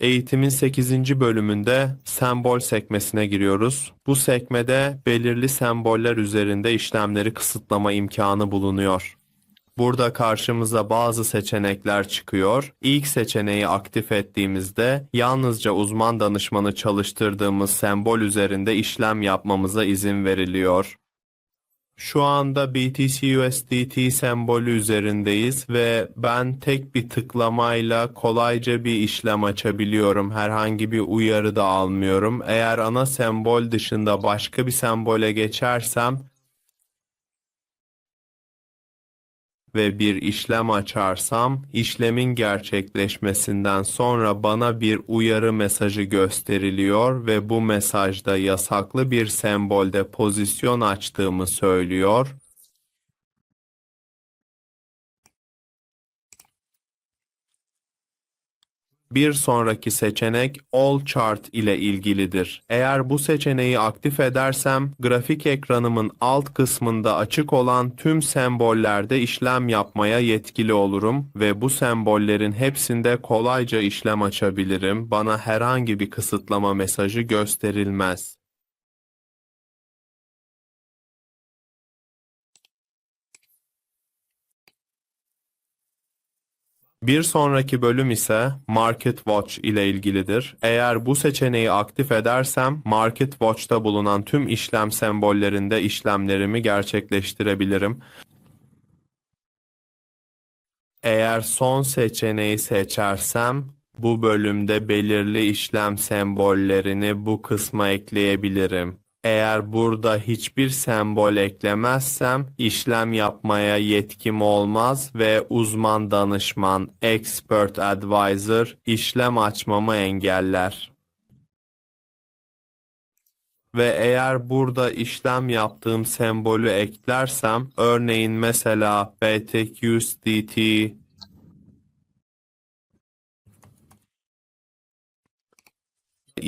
Eğitimin 8. bölümünde sembol sekmesine giriyoruz. Bu sekmede belirli semboller üzerinde işlemleri kısıtlama imkanı bulunuyor. Burada karşımıza bazı seçenekler çıkıyor. İlk seçeneği aktif ettiğimizde yalnızca uzman danışmanı çalıştırdığımız sembol üzerinde işlem yapmamıza izin veriliyor. Şu anda BTC USDT sembolü üzerindeyiz ve ben tek bir tıklamayla kolayca bir işlem açabiliyorum. Herhangi bir uyarı da almıyorum. Eğer ana sembol dışında başka bir sembole geçersem ve bir işlem açarsam işlemin gerçekleşmesinden sonra bana bir uyarı mesajı gösteriliyor ve bu mesajda yasaklı bir sembolde pozisyon açtığımı söylüyor. Bir sonraki seçenek All Chart ile ilgilidir. Eğer bu seçeneği aktif edersem grafik ekranımın alt kısmında açık olan tüm sembollerde işlem yapmaya yetkili olurum ve bu sembollerin hepsinde kolayca işlem açabilirim. Bana herhangi bir kısıtlama mesajı gösterilmez. Bir sonraki bölüm ise Market Watch ile ilgilidir. Eğer bu seçeneği aktif edersem Market Watch'ta bulunan tüm işlem sembollerinde işlemlerimi gerçekleştirebilirim. Eğer son seçeneği seçersem bu bölümde belirli işlem sembollerini bu kısma ekleyebilirim. Eğer burada hiçbir sembol eklemezsem işlem yapmaya yetkim olmaz ve uzman danışman, expert advisor işlem açmamı engeller. Ve eğer burada işlem yaptığım sembolü eklersem, örneğin mesela BTQSDT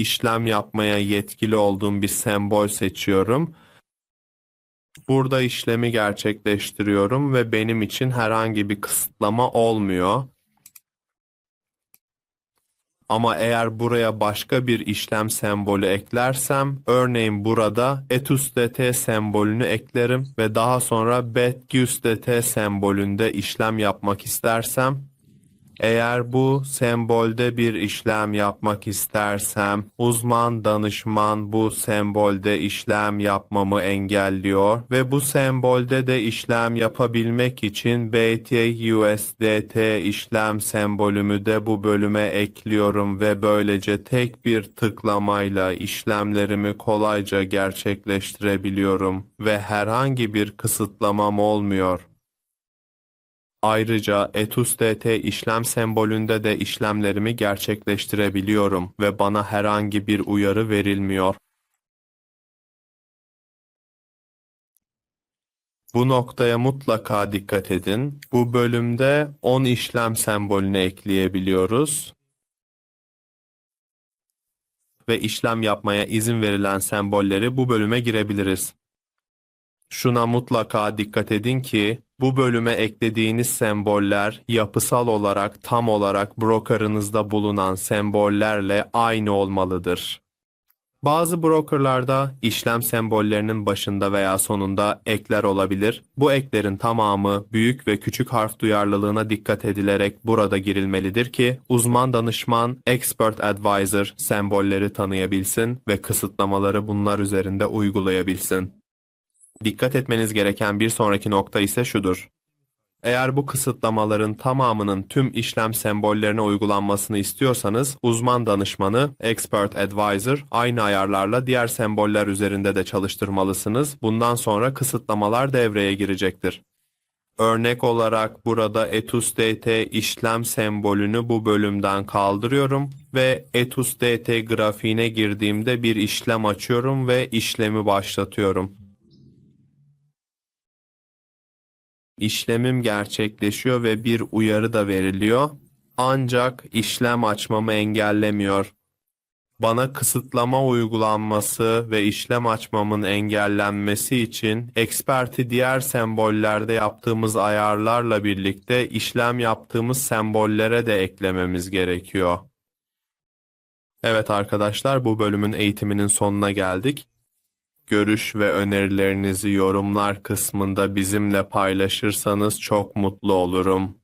işlem yapmaya yetkili olduğum bir sembol seçiyorum. Burada işlemi gerçekleştiriyorum ve benim için herhangi bir kısıtlama olmuyor. Ama eğer buraya başka bir işlem sembolü eklersem, örneğin burada etusdt sembolünü eklerim ve daha sonra betgusdt sembolünde işlem yapmak istersem, eğer bu sembolde bir işlem yapmak istersem, uzman danışman bu sembolde işlem yapmamı engelliyor ve bu sembolde de işlem yapabilmek için BTUSDT işlem sembolümü de bu bölüme ekliyorum ve böylece tek bir tıklamayla işlemlerimi kolayca gerçekleştirebiliyorum ve herhangi bir kısıtlamam olmuyor. Ayrıca etusdt işlem sembolünde de işlemlerimi gerçekleştirebiliyorum ve bana herhangi bir uyarı verilmiyor. Bu noktaya mutlaka dikkat edin. Bu bölümde 10 işlem sembolünü ekleyebiliyoruz. Ve işlem yapmaya izin verilen sembolleri bu bölüme girebiliriz. Şuna mutlaka dikkat edin ki bu bölüme eklediğiniz semboller yapısal olarak tam olarak brokerınızda bulunan sembollerle aynı olmalıdır. Bazı brokerlarda işlem sembollerinin başında veya sonunda ekler olabilir. Bu eklerin tamamı büyük ve küçük harf duyarlılığına dikkat edilerek burada girilmelidir ki uzman danışman, expert advisor sembolleri tanıyabilsin ve kısıtlamaları bunlar üzerinde uygulayabilsin. Dikkat etmeniz gereken bir sonraki nokta ise şudur. Eğer bu kısıtlamaların tamamının tüm işlem sembollerine uygulanmasını istiyorsanız, uzman danışmanı, expert advisor, aynı ayarlarla diğer semboller üzerinde de çalıştırmalısınız. Bundan sonra kısıtlamalar devreye girecektir. Örnek olarak burada etusdt işlem sembolünü bu bölümden kaldırıyorum ve etusdt grafiğine girdiğimde bir işlem açıyorum ve işlemi başlatıyorum. İşlemim gerçekleşiyor ve bir uyarı da veriliyor. Ancak işlem açmamı engellemiyor. Bana kısıtlama uygulanması ve işlem açmamın engellenmesi için eksperti diğer sembollerde yaptığımız ayarlarla birlikte işlem yaptığımız sembollere de eklememiz gerekiyor. Evet arkadaşlar bu bölümün eğitiminin sonuna geldik. Görüş ve önerilerinizi yorumlar kısmında bizimle paylaşırsanız çok mutlu olurum.